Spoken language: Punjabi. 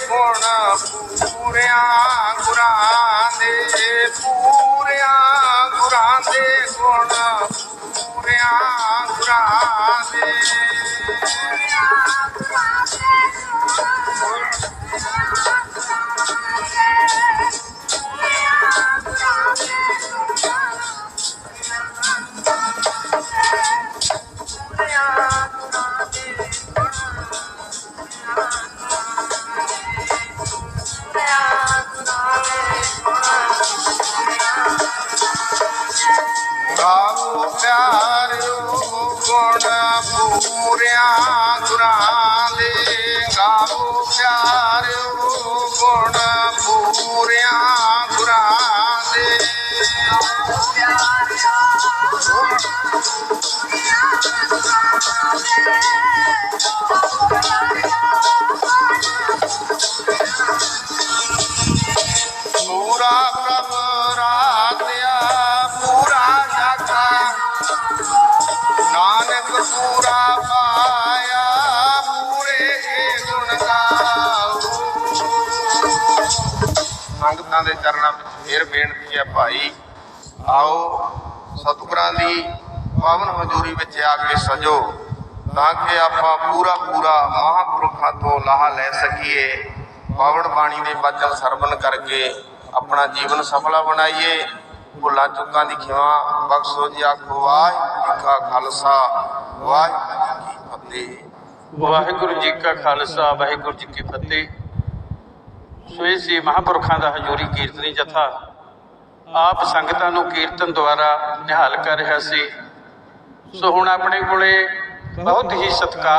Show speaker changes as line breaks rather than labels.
ਗੁਣ ਪੂਰਿਆਂ ਗੁਰਾਂ ਦੇ ਪੂਰਿਆਂ ਗੁਰਾਂ ਦੇ ਗੁਣ ওরে আগুরালে গাবো প্যার ও গোড়া পুরে আগুরালে পুরা প্রভরা ਸੰਗਤਾਂ ਦੇ ਚਰਨਾਂ ਵਿੱਚ ਫੇਰ ਬੇਨਤੀ ਹੈ ਭਾਈ, ਆਓ ਸਤਿਗੁਰਾਂ ਦੀ ਪਾਵਨ ਹਜ਼ੂਰੀ ਵਿੱਚ ਆ ਕੇ ਸਜੋ, ਤਾਂ ਕਿ ਆਪਾਂ ਪੂਰਾ ਪੂਰਾ ਮਹਾਂਪੁਰਖਾਂ ਤੋਂ ਲਾਹਾ ਲੈ ਸਕੀਏ, ਪਾਵਨ ਬਾਣੀ ਦੇ ਬਚਨ ਸਰਵਨ ਕਰਕੇ ਆਪਣਾ ਜੀਵਨ ਸਫਲਾ ਬਣਾਈਏ। ਭੁੱਲਾਂ ਚੁੱਕਾਂ ਦੀ ਖਿਮਾ ਬਖਸ਼ੋ ਜੀ ਆਖੋ, ਵਾਹਿਗੁਰੂ ਜੀ ਕਾ ਖਾਲਸਾ, ਵਾਹਿਗੁਰੂ ਜੀ ਕੀ ਫਤਿਹ।
ਵਾਹਿਗੁਰੂ ਜੀ ਕਾ ਖਾਲਸਾ, ਵਾਹਿਗੁਰੂ ਜੀ ਕੀ ਫਤਿਹ। ਸੋ ਇਹ ਸੀ ਮਹਾਂਪੁਰਖਾਂ ਦਾ ਹਜ਼ੂਰੀ ਕੀਰਤਨੀ ਜਥਾ। ਆਪ ਸੰਗਤਾਂ ਨੂੰ ਕੀਰਤਨ ਦੁਆਰਾ ਨਿਹਾਲ ਕਰ ਰਿਹਾ ਸੀ। ਸੋ ਹੁਣ ਆਪਣੇ ਕੋਲੇ ਬਹੁਤ ਹੀ ਸਤਿਕਾਰ